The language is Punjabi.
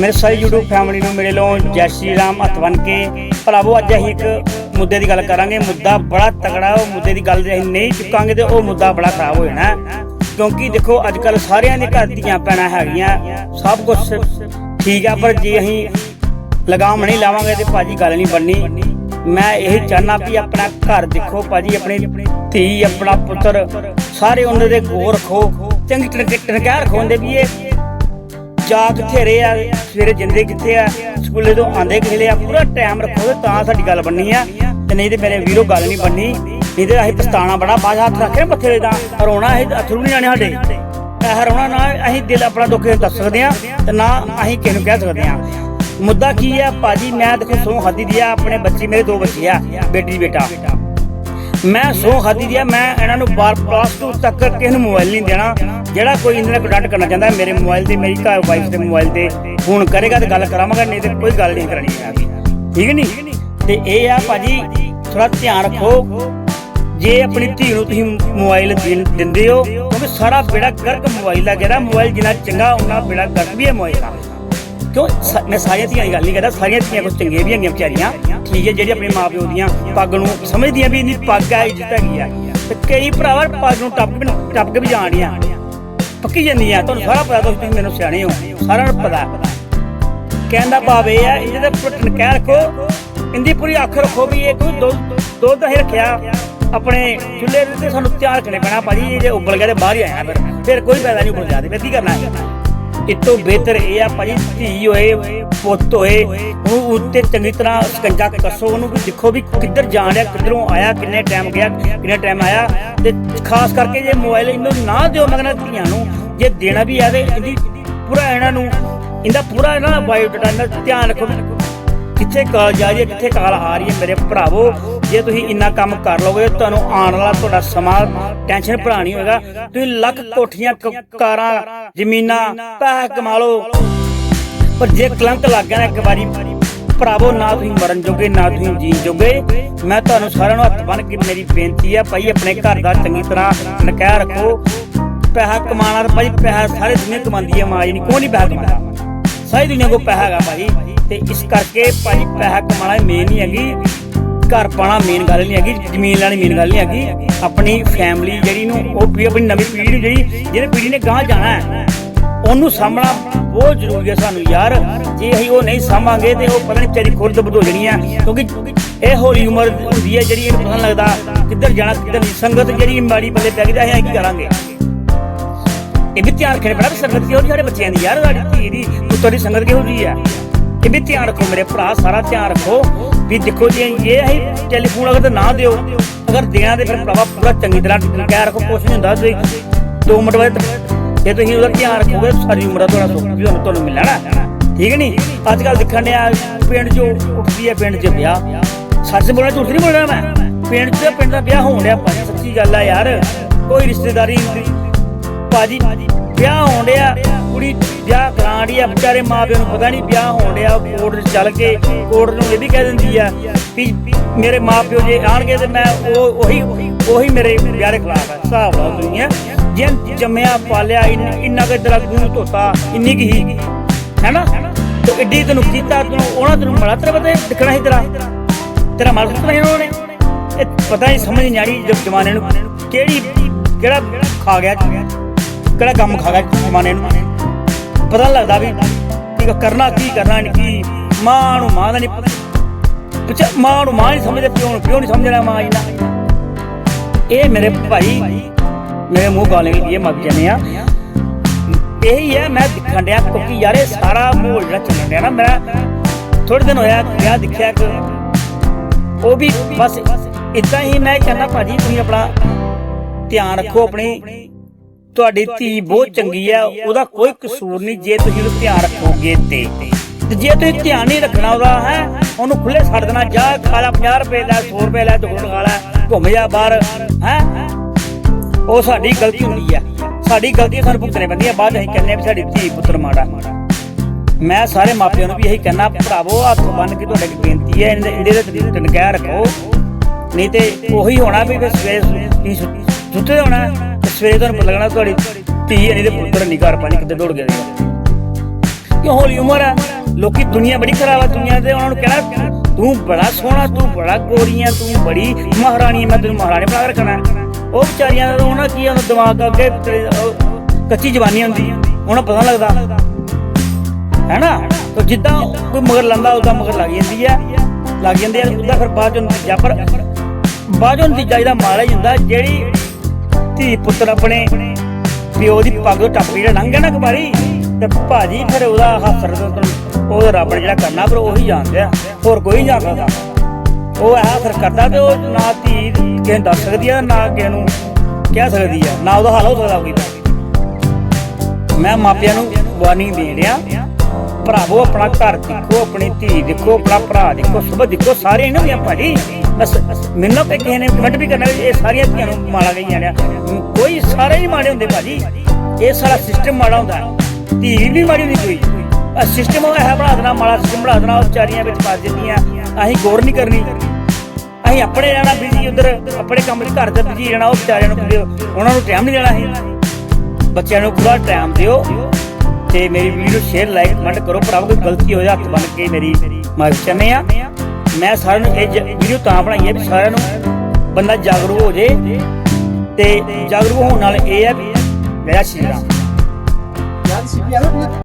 ਮੇਰੇ ਸਾਰੀ YouTube ਫੈਮਿਲੀ ਨੂੰ, ਮੇਰੇ ਲੋ ਜੈ ਸ਼੍ਰੀ ਰਾਮ, ਹੱਥ ਬਨ ਕੇ। ਭਰਾਵੋ, ਅੱਜ ਅਸੀਂ ਇੱਕ ਮੁੱਦੇ ਦੀ ਗੱਲ ਕਰਾਂਗੇ। ਮੁੱਦਾ ਬੜਾ ਤਗੜਾ ਉਹ ਮੁੱਦੇ ਦੀ ਗੱਲ ਜੇ ਨਹੀਂ ਚੁੱਕਾਂਗੇ ਤੇ ਉਹ ਮੁੱਦਾ ਬੜਾ ਖਰਾਬ ਹੋ ਜਾਣਾ। ਕਿਉਂਕਿ ਦੇਖੋ ਅੱਜ ਕੱਲ ਸਾਰਿਆਂ ਦੇ ਘਰ ਦੀਆਂ ਪੈਣਾ ਹੈਗੀਆਂ। ਸਭ ਕੁਝ ਠੀਕ ਆ, ਪਰ ਜੇ ਅਸੀਂ ਲਗਾਮ ਨਹੀਂ ਲਾਵਾਂਗੇ ਤੇ ਭਾਜੀ ਗੱਲ ਨਹੀਂ ਬਣਨੀ। ਮੈਂ ਇਹ ਚਾਹਨਾ ਵੀ ਆਪਣਾ ਘਰ ਦੇਖੋ, ਭਾਜੀ, ਆਪਣੇ ਧੀ, ਆਪਣਾ ਪੁੱਤਰ, ਸਾਰੇ ਉਹਨਾਂ ਦੇ ਗੌਰ ਰੱਖੋ। ਚੰਗੀ ਤਰ੍ਹਾਂ ਟਨਕਾ ਰੱਖੋ ਹੁੰਦੇ ਵੀ ਇਹ ਜਾ ਕਿੱਥੇ ਰਹੇ ਆ, ਸਵੇਰੇ ਜਿੰਦੇ ਕਿੱਥੇ ਆ, ਸਕੂਲੇ ਤੋਂ ਆਂਦੇ ਕਿਹਲੇ ਆ, ਪੂਰਾ ਟਾਈਮ ਰੱਖੋ ਤਾਂ ਸਾਡੀ ਗੱਲ ਬਣਨੀ ਆ। ਤੇ ਨਹੀਂ ਤੇ ਮੇਰੇ ਵੀਰੋ ਗੱਲ ਨਹੀਂ ਬਣਨੀ। ਨਹੀਂ ਤੇ ਅਸੀਂ ਪਛਤਾਣਾ ਬੜਾ ਬਾਜ ਹੱਥ ਰੱਖੇ ਮੱਥੇ ਦਾ ਰੋਣਾ ਇਹ ਅਥਰੂ ਨਹੀਂ ਆਣੇ ਸਾਡੇ। ਇਹ ਰੋਣਾ ਨਾ ਅਸੀਂ ਦਿਲ ਆਪਣਾ ਦੁੱਖ ਦੱਸ ਸਕਦੇ ਆ ਤੇ ਨਾ ਅਸੀਂ ਕਿਸੇ ਨੂੰ ਕਹਿ ਸਕਦੇ ਆ। ਮੁੱਦਾ ਕੀ ਹੈ ਭਾਜੀ, ਮੈਂ ਦੇਖੋ ਸੋ ਖਾਦੀ ਦੀ ਆ, ਆਪਣੇ ਬੱਚੇ ਮੇਰੇ ਦੋ ਬੱਚੇ ਆ, ਬੇਟੀ, ਬੇਟਾ। ਮੈਂ ਸੌ ਖਾਦੀ ਦੀ ਆ ਮੈਂ ਇਹਨਾਂ ਨੂੰ ਬਾਰ ਪਲੱਸ 2 ਤੱਕ ਕਿਸੇ ਨੂੰ ਮੋਬਾਈਲ ਨਹੀਂ ਦੇਣਾ। ਜਿਹੜਾ ਕੋਈ ਇਹਨਾਂ ਨਾਲ ਕੰਟੈਕਟ ਕਰਨਾ ਚਾਹੁੰਦਾ ਹੈ, ਮੇਰੇ ਮੋਬਾਈਲ ਤੇ ਮੇਰੀ ਘਰ ਵਾਈਫ ਦੇ ਮੋਬਾਈਲ ਤੇ ਫੋਨ ਕਰੇਗਾ ਤੇ ਗੱਲ ਕਰਾਵਾਂਗਾ ਨਹੀਂ ਤੇ ਕੋਈ ਗੱਲ ਨਹੀਂ ਕਰਨੀ ਹੈਗੀ ਠੀਕ ਨਹੀਂ ਤੇ ਇਹ ਆ ਭਾਜੀ ਥੋੜਾ ਧਿਆਨ ਰੱਖੋ। ਜੇ ਆਪਣੀ ਧੀ ਨੂੰ ਤੁਸੀਂ ਮੋਬਾਈਲ ਦਿੰਦੇ ਹੋ ਕਿਉਂਕਿ ਸਾਰਾ ਬੇੜਾ ਗਰਕ ਮੋਬਾਈਲ ਦਾ ਜਿਹੜਾ ਮੋਬਾਈਲ ਜਿੰਨਾ ਚੰਗਾ ਉਹਨਾਂ ਬੇੜਾ ਗਰਕ ਵੀ ਹੈ ਮੋਬਾਈਲ ਦਾ। ਕਿਉਂ? ਸ- ਮੈਂ ਸਾਰੀਆਂ ਧੀਆਂ ਦੀ ਗੱਲ ਨਹੀਂ ਕਰਦਾ, ਸਾਰੀਆਂ ਧੀਆਂ ਕੁਝ ਚੰਗੀਆਂ ਵੀ ਹੈਗੀਆਂ ਵਿਚਾਰੀਆਂ। ਠੀਕ ਹੈ ਜਿਹੜੇ ਆਪਣੇ ਮਾਪਿਓ ਦੀਆਂ ਪੱਗ ਨੂੰ ਸਮਝਦੀਆਂ ਵੀ ਇਹਦੀ ਪੱਗ ਆ ਇੱਜ਼ਤ ਹੈਗੀ ਆ ਤੇ ਕਈ ਭਰਾਵਾ ਪੱਗ ਨੂੰ ਟੱਪ ਕੇ ਟੱਪ ਕੇ ਵੀ ਜਾਣੀਆਂ। ਪੱਕੀ ਜਾਂਦੀਆਂ ਤੁਹਾਨੂੰ ਸਾਰਾ ਪਤਾ, ਤੁਸੀਂ ਮੈਨੂੰ ਸਿਆਣੇ ਹੋ। ਸਾਰਿਆਂ ਨੂੰ ਪਤਾ। ਕਹਿਣ ਦਾ ਭਾਵ ਇਹ ਆ ਇਹਦੇ ਪੁੱਟਣ ਕਹਿ ਰੱਖੋ। ਇੰਦੀ ਪੂਰੀ ਅੱਖ ਰੱਖੋ ਵੀ ਇਹ ਕੋਈ ਦੁੱਧ ਦੁੱਧ ਹੀ ਰੱਖਿਆ। ਆਪਣੇ ਚੁੱਲ੍ਹੇ ਦੇ ਤੇ ਸਾਨੂੰ ਤਿਆਰ ਕਰਨੇ ਪੈਣਾ, ਭਾਜੀ, ਇਹ ਜੇ ਉਬਲ ਗਿਆ ਤੇ ਬਾਹਰ ਹੀ ਆਇਆ ਫਿਰ। ਫਿਰ ਕੋਈ ਫਾਇਦਾ ਨਹੀਂ ਉਬਲ ਜਾਦੇ ਫਿਰ ਕੀ ਕਰਨਾ ਹੈ? ਇਤੋਂ ਬਿਹਤਰ ਇਹ ਆ ਭਾਜੀ ਧੀ ਹੋਏ, ਪੁੱਤ ਹੋਏ ਉਹ ਉੱਤੇ ਚੰਗੀ ਤਰ੍ਹਾਂ ਸਕੰਜਾ ਕੱਸੋ, ਉਹਨੂੰ ਵੀ ਦੇਖੋ ਵੀ ਕਿੱਧਰ ਜਾਣ ਰਿਹਾ ਕਿੱਧਰੋਂ ਆਇਆ, ਕਿੰਨੇ ਟਾਈਮ ਗਿਆ, ਕਿੰਨੇ ਟਾਈਮ ਆਇਆ। ਤੇ ਖਾਸ ਕਰਕੇ ਜੇ ਮੋਬਾਈਲ ਇਹਨੂੰ ਨਾ ਦਿਓ ਮਗਰ ਧੀਆਂ ਨੂੰ, ਜੇ ਦੇਣਾ ਵੀ ਆ ਇਹਦੀ ਪੂਰਾ ਇਹਨਾਂ ਨੂੰ, ਇਹਦਾ ਪੂਰਾ ਇਹਨਾਂ ਦਾ ਬਾਇਓਡਾਟਾ ਇਹਨਾਂ ਧਿਆਨ ਰੱਖੋ ਵੀ ਕਿੱਥੇ ਕਾਲ ਜਾ ਰਹੀ ਹੈ, ਕਿੱਥੇ ਕਾਲ ਆ ਰਹੀ ਹੈ ਮੇਰੇ ਭਰਾਵੋ। ਜੇ ਤੁਸੀਂ ਇੰਨਾ ਕੰਮ ਕਰ ਲਓਗੇ, ਤੁਹਾਨੂੰ ਆਉਣ ਵਾਲਾ ਤੁਹਾਡਾ ਸਮਾਂ ਟੈਨਸ਼ਨ ਭਰਾ ਨਹੀਂ ਹੋਏਗਾ। ਤੁਸੀਂ ਲੱਖ ਕੋਠੀਆਂ ਕਾਰਾਂ, ਜ਼ਮੀਨਾਂ, ਪੈਸਾ ਕਮਾ ਲਓ। ਪਰ ਜੇ ਕਲੰਕ ਲੱਗ ਗਿਆ ਨਾ ਇੱਕ ਵਾਰੀ, ਭਰਾਵੋ, ਨਾ ਤੁਸੀਂ ਮਰਨ ਜੋਗੇ, ਨਾ ਤੁਸੀਂ ਜੀਣ ਜੋਗੇ। ਮੈਂ ਤੁਹਾਨੂੰ ਸਾਰਿਆਂ ਨੂੰ ਹੱਥ ਬੰਨ ਕੇ ਮੇਰੀ ਬੇਨਤੀ ਹੈ ਭਾਈ, ਆਪਣੇ ਘਰ ਦਾ ਚੰਗੀ ਤਰ੍ਹਾਂ ਨਕਾਇਆ ਰੱਖੋ। ਪੈਸਾ ਕਮਾਉਣਾ ਭਾਈ, ਪੈਸਾ ਸਾਰੇ ਦੁਨੀਆ ਕਮਾਉਂਦੀ ਹੈ ਮਾਂ ਜੀ, ਨਹੀਂ ਕੋਈ ਨਹੀਂ ਪੈਸਾ ਕਮਾਉਂਦਾ? ਸਾਰੀ ਦੁਨੀਆ ਕੋ ਪੈਸਾ ਹੈਗਾ ਭਾਈ। ਤੇ ਇਸ ਕਰਕੇ ਭਾਈ, ਪੈਸਾ ਕਮਾਉਣਾ ਮੇਨ ਨਹੀਂ ਹੈਗੀ। ਘਰ ਪਾਣਾ ਮੇਨ ਗੱਲ ਨਹੀਂ ਹੈਗੀ, ਜ਼ਮੀਨ ਲੈਣੀ ਮੇਨ ਗੱਲ ਨਹੀਂ ਹੈਗੀ। ਆਪਣੀ ਫੈਮਿਲੀ ਜਿਹੜੀ ਨੂੰ, ਉਹ ਵੀ ਆਪਣੀ ਨਵੀਂ ਪੀੜ੍ਹੀ ਨੂੰ ਜਿਹੜੀ ਜਿਹੜੇ ਪੀੜ੍ਹੀ ਨੇ ਗਾਂਹ ਜਾਣਾ ਹੈ, ਉਹਨੂੰ ਸਾਂਭਣਾ ਬਹੁਤ ਜ਼ਰੂਰੀ ਹੈ ਸਾਨੂੰ ਯਾਰ। ਜੇ ਅਸੀਂ ਉਹ ਨਹੀਂ ਸਾਂਭਾਂਗੇ ਤੇ ਉਹ ਪਤਾ ਨਹੀਂ ਵਿਚਾਰੀ ਖੁਰਦ ਬਦੋ ਜਣੀ ਆ ਕਿਉਂਕਿ ਇਹ ਹੋਲੀ ਉਮਰ ਹੁੰਦੀ ਹੈ ਜਿਹੜੀ ਇਹਨੂੰ ਪਤਾ ਲੱਗਦਾ ਕਿੱਧਰ ਜਾਣਾ, ਕਿੱਧਰ ਨਹੀਂ। ਸੰਗਤ ਜਿਹੜੀ ਮਾੜੀ ਬੰਦੇ ਪੈ ਗਈ ਤਾਂ ਅਸੀਂ ਕੀ ਕਰਾਂਗੇ? ਇਹ ਵੀ ਧਿਆਨ ਰੱਖਣਾ ਪੈਣਾ ਸੰਗਤ ਕਿਹੋ ਜਿਹੀ ਸਾਡੇ ਬੱਚਿਆਂ ਦੀ, ਯਾਰ ਸਾਡੀ ਧੀ ਦੀ ਪੁੱਤਰ ਦੀ ਸੰਗਤ ਕਿਹੋ ਜਿਹੀ ਆ ਇਹ ਵੀ ਧਿਆਨ ਰੱਖੋ ਮੇਰੇ ਭਰਾ, ਸਾਰਾ ਧਿਆਨ ਰੱਖੋ ਵੀ ਦੇਖੋ ਜੀ ਇਹ ਅਸੀਂ ਟੈਲੀਫੋਨ ਅਗਰ ਨਾ ਦਿਓ, ਅਗਰ ਦੇਣਾ ਤੇ ਫਿਰ ਭਰਾਵਾ ਪੂਰਾ ਚੰਗੀ ਤਰ੍ਹਾਂ ਕਹਿ ਰੱਖੋ, ਕੁਛ ਨਹੀਂ ਹੁੰਦਾ ਤੁਸੀਂ। 2 ਮਿੰਟ ਬਾਅਦ ਜੇ ਤੁਸੀਂ ਉਹਦਾ ਧਿਆਨ ਰੱਖੋਗੇ, ਸਾਰੀ ਉਮਰ ਦਾ ਤੁਹਾਡਾ ਸੁੱਖ ਵੀ ਤੁਹਾਨੂੰ ਤੁਹਾਨੂੰ ਮਿਲਣਾ ਠੀਕ ਨਹੀਂ? ਅੱਜ ਕੱਲ ਦੇਖਣ ਨੇ ਪਿੰਡ 'ਚੋਂ ਉੱਠਦੀ ਹੈ, ਪਿੰਡ 'ਚ ਵਿਆਹ। ਸੱਚ ਬੋਲਣਾ ਝੂਠ ਨਹੀਂ ਬੋਲਣਾ ਮੈਂ? ਪਿੰਡ 'ਚ ਪਿੰਡ ਦਾ ਵਿਆਹ ਹੋਣ ਡਿਆ ਭਾਜੀ ਸੱਚੀ ਗੱਲ ਆ ਯਾਰ, ਕੋਈ ਰਿਸ਼ਤੇਦਾਰੀ ਨਹੀਂ। ਭਾਜੀ ਵਿਆਹ ਹੋਣ ਡਿਆ, ਕੁੜੀ ਵਿਆਹ ਕਰਾਂ ਡਈ ਆ, ਵਿਚਾਰੇ ਮਾਪਿਆਂ ਨੂੰ ਪਤਾ ਨਹੀਂ ਵਿਆਹ ਹੋਣ ਡਿਆ ਕੋਰਟ 'ਚ ਚੱਲ ਕੇ ਕੋਰਟ ਨੂੰ ਇਹ ਵੀ ਕਹਿ ਦਿੰਦੀ ਆ ਵੀ ਮੇਰੇ ਮਾਪਿਓ ਜੇ ਆਣਗੇ ਤੇ ਮੈਂ ਉਹ, ਉਹੀ ਉਹੀ ਮੇਰੇ ਵਿਆਹ ਦੇ ਖਿਲਾਫ ਹੈ ਹਿਸਾਬ ਲਾ ਦੁਨੀਆ ਜੇ ਜੰਮਿਆ, ਪਾਲਿਆ, ਇੰਨਾ ਕੁ ਤੇਰਾ ਗੂੰ ਧੋਤਾ, ਇੰਨੀ ਕੀ ਹੀ, ਹੈਨਾ? ਤੇ ਐਡੀ ਤੈਨੂੰ ਕੀਤਾ, ਤੈਨੂੰ ਉਹਨਾਂ ਤੈਨੂੰ ਮੜਾ ਤੇਰੇ ਬਤੇ ਦਿਖਣਾ ਸੀ ਤੇਰਾ। ਤੇਰਾ ਮਰ ਸੁੱਟਣਾ ਸੀ ਨੇ। ਇਹ ਪਤਾ ਨਹੀਂ ਸਮਝ ਨਹੀਂ ਆੜੀ ਜਬ ਜਮਾਨੇ ਨੂੰ ਕਿਹੜੀ, ਕਿਹੜਾ ਖਾ ਗਿਆ। ਕਿਹੜਾ ਕੰਮ ਖਾ ਗਿਆ ਜਮਾਨੇ ਨੂੰ? ਪਤਾ ਨੀ ਲੱਗਦਾ ਵੀ ਕੀ ਕਰਨਾ ਕੀ ਕਰਨਾ ਨਹੀਂ ਕੀ ਮਾਂ ਨੂੰ ਮਾਂ ਦਾ ਨਹੀਂ ਪਤਾ। ਮਾਂ ਨੂੰ ਮਾਂ ਨਹੀਂ ਸਮਝਦੇ, ਪਿਓ ਨੂੰ ਪਿਓ ਨਹੀਂ ਸਮਝਣਾ ਮਾਂ ਜੀ ਨਾਲ ਇਹ ਮੇਰੇ ਭਾਈ ਮੇਰੇ ਮੂੰਹ ਗਾਲੇ ਇਹ ਮੱਗ ਜਨੇ ਆ ਇਹੀ ਹੈ, ਮੈਂ ਦਿਖਣ ਡਿਆ ਕਿਉਂਕਿ ਯਾਰ ਇਹ ਸਾਰਾ ਮਾਹੌਲ ਜਿਹੜਾ ਚੱਲਣ ਡਿਆ ਨਾ ਮੇਰਾ ਥੋੜੇ ਦਿਨ ਹੋਇਆ, ਵਿਆਹ ਦਿਖਿਆ ਕਿ ਉਹ ਵੀ ਬਸ ਇਦਾਂ ਹੀ ਮੈਂ ਕਹਿੰਦਾ ਭਾਜੀ ਤੁਸੀਂ ਆਪਣਾ ਧਿਆਨ ਰੱਖੋ ਆਪਣੀ। ਤੁਹਾਡੀ ਧੀ ਬਹੁਤ ਚੰਗੀ ਹੈ ਉਹਦਾ ਕੋਈ ਕਸੂਰ ਨਹੀਂ ਜੇ ਤੁਸੀਂ ਉਹਦਾ ਧਿਆਨ ਰੱਖੋਗੇ ਤੇ। ਤੇ ਜੇ ਤੁਸੀਂ ਧਿਆਨ ਨਹੀਂ ਰੱਖਣਾ ਉਹਦਾ ਹੈ ਉਹਨੂੰ ਖੁੱਲੇ ਛੱਡ ਦੇਣਾ ਜਾ ਖਾ ਲਾ 50 ਰੁਪਏ ਦਾ 100 ਰੁਪਏ ਲੈ ਦੁਕਾਨ ਖਾ ਲੈ ਘੁੰਮ ਜਾ ਬਾਹਰ ਹੈ। ਉਹ ਸਾਡੀ ਗਲਤੀ ਹੁੰਦੀ ਹੈ ਸਾਡੀ ਗਲਤੀ ਸਾਨੂੰ ਭੁਗਤਣੀ ਪੈਂਦੀ ਹੈ ਬਾਅਦ ਅਸੀਂ ਕਹਿੰਦੇ ਆ ਵੀ ਸਾਡੀ ਧੀ ਪੁੱਤਰ ਮਾੜਾ। ਮੈਂ ਸਾਰੇ ਮਾਪਿਆਂ ਨੂੰ ਵੀ ਇਹੀ ਕਹਿਣਾ ਭਰਾਵੋ ਹੱਥ ਬੰਨ ਕੇ ਤੁਹਾਡੇ ਅੱਗੇ ਬੇਨਤੀ ਹੈ ਇਹਦੇ ਇਹਦੇ ਤੇ ਤਨਕਹਿ ਰੱਖੋ। ਨਹੀਂ ਤੇ ਉਹੀ ਹੋਣਾ ਵੀ ਫਿਰ ਸਵੇਰੇ ਸੁੱਤੇ ਹੋਣਾ। ਸਵੇਰੇ ਤੁਹਾਨੂੰ ਪਤਾ ਲੱਗਣਾ ਤੁਹਾਡੀ ਧੀ ਹੈ, ਨਹੀਂ ਤੇ ਪੁੱਤਰ ਨਹੀਂ, ਘਰ ਪਾਣੀ ਕਿੱਥੇ ਦੌੜ ਗਿਆ ਕਿਉਂ ਹੌਲੀ ਉਮਰ ਆ? ਲੋਕੀ ਦੁਨੀਆ ਬੜੀ ਖਰਾਬ ਆ ਦੁਨੀਆ ਤੇ, ਉਹਨਾਂ ਨੂੰ ਕਹਿਣਾ, ਤੂੰ ਬੜਾ ਸੋਹਣਾ, ਤੂੰ ਬੜਾ ਗੋਰੀਆਂ, ਤੂੰ ਬੜੀ ਮਹਾਰਾਣੀ ਮੈਂ ਤੈਨੂੰ ਮਹਾਰਾਣੀ ਬਣਾ ਰੱਖਣਾ। ਉਹ ਵਿਚਾਰੀਆਂ ਦਾ ਉਹਨਾਂ ਕੀ ਉਹਨਾਂ ਦਿਮਾਗ ਅੱਗੇ ਕੱਚੀ ਜਵਾਨੀ ਹੁੰਦੀ। ਉਹਨਾਂ ਪਤਾ ਨੀ ਲੱਗਦਾ ਹੈਨਾ ਤਾਂ ਜਿੱਦਾਂ ਕੋਈ ਮਗਰ ਲੰਦਾ ਉਹਦਾ ਮਗਰ ਲੱਗ ਜਾਂਦੀ ਆ। ਲੱਗ ਜਾਂਦੀ ਆ ਉਹਦਾ ਫਿਰ ਬਾਅਦ ਚੋਂ ਨਤੀਜਾ, ਪਰ ਬਾਅਦ ਚੋਂ ਨਤੀਜਾ ਇਹਦਾ ਮਾੜਾ ਹੀ ਹੁੰਦਾ, ਜਿਹੜੀ ਧੀ ਪੁੱਤਰ ਆਪਣੇ ਪਿਓ ਦੀ ਪੱਗ ਟੱਪ ਜਿਹੜਾ ਲੰਘ ਗਿਆ ਨਾ ਕੁਮਾਰੀ ਤੇ ਭਾਜੀ ਫਿਰ ਉਹਦਾ ਹੱਸਰ ਉਹ ਰੱਬ ਨੇ ਜਿਹੜਾ ਕਰਨਾ ਪਰ ਉਹੀ ਜਾਣਦੇ ਆ ਹੋਰ ਕੋਈ ਜਾਣਦਾ ਉਹ ਇਹ ਹੱਸਰ ਕਰਦਾ ਤੇ ਉਹ ਨਾ ਧੀ ਕਿਸੇ ਦੱਸ ਸਕਦੀ ਆ, ਨਾ ਕਿਸੇ ਨੂੰ ਕਹਿ ਸਕਦੀ ਆ, ਨਾ ਉਹਦਾ ਹਾਲ ਹੋ ਸਕਦਾ ਕੋਈ। ਮੈਂ ਮਾਪਿਆਂ ਨੂੰ ਵਾਰਨਿੰਗ ਦੇ ਰਿਹਾ। ਭਰਾਵੋ, ਆਪਣਾ ਘਰ ਦੇਖੋ, ਆਪਣੀ ਧੀ ਦੇਖੋ, ਆਪਣਾ ਭਰਾ ਦੇਖੋ, ਸਭ ਦੇਖੋ ਸਾਰੇ ਇਹਨਾਂ ਦੀਆਂ ਭਾਜੀ। ਬਸ ਮੈਨੂੰ ਕਿ ਕਿਸੇ ਨੇ ਕਮੈਂਟ ਵੀ ਕਰਨਾ ਇਹ ਸਾਰੀਆਂ ਧੀਆਂ ਨੂੰ ਮਾੜਾ ਗਈਆਂ ਨੇ ਕੋਈ ਸਾਰੇ ਹੀ ਮਾੜੇ ਹੁੰਦੇ ਭਾਜੀ। ਇਹ ਸਾਰਾ ਸਿਸਟਮ ਮਾੜਾ ਹੁੰਦਾ। ਧੀ ਵੀ ਮਾੜੀ ਹੁੰਦੀ, ਕੋਈ। ਆ ਸਿਸਟਮ ਉਹ ਹੈ, ਬਣਾ ਦੇਣਾ, ਮਾੜਾ ਸਿਸਟਮ ਬਣਾ ਦੇਣਾ, ਉਹ ਵਿਚਾਰੀਆਂ ਵਿੱਚ ਫਸ ਜਾਂਦੀਆਂ ਅਸੀਂ ਗੌਰ ਨਹੀਂ ਕਰਨੀ। ਅਸੀਂ ਆਪਣੇ ਰਹਿਣਾ ਬਿਜ਼ੀ ਉਧਰ, ਆਪਣੇ ਕੰਮ 'ਚ ਘਰ ਦੇ ਬਿਜ਼ੀ ਰਹਿਣਾ, ਉਹ ਵਿਚਾਰਿਆਂ ਨੂੰ ਉਹਨਾਂ ਨੂੰ ਟਾਈਮ ਨਹੀਂ ਦੇਣਾ ਅਸੀਂ। ਬੱਚਿਆਂ ਨੂੰ ਪੂਰਾ ਟਾਈਮ ਦਿਓ। ਤੇ ਮੇਰੀ ਵੀਡੀਓ ਸ਼ੇਅਰ ਲਾਈਕ ਕਮੈਂਟ ਕਰੋ। ਭਰਾਵੋ, ਕੋਈ ਗਲਤੀ ਹੋਇਆ ਹੱਥ ਬੰਨ ਕੇ ਮੇਰੀ ਮਾਫੀ ਚਾਹੁੰਦੇ ਆ। ਮੈਂ ਸਾਰਿਆਂ ਨੂੰ ਇਹ ਵੀਡੀਓ ਤਾਂ ਬਣਾਈ ਹੈ ਵੀ ਸਾਰਿਆਂ ਨੂੰ ਬੰਦਾ ਜਾਗਰੂਕ ਹੋ ਜੇ ਤੇ ਜਾਗਰੂਕ ਹੋਣ ਨਾਲ ਇਹ ਹੈ ਵੀ ਜੈ ਸ਼੍ਰੀ ਰਾਮ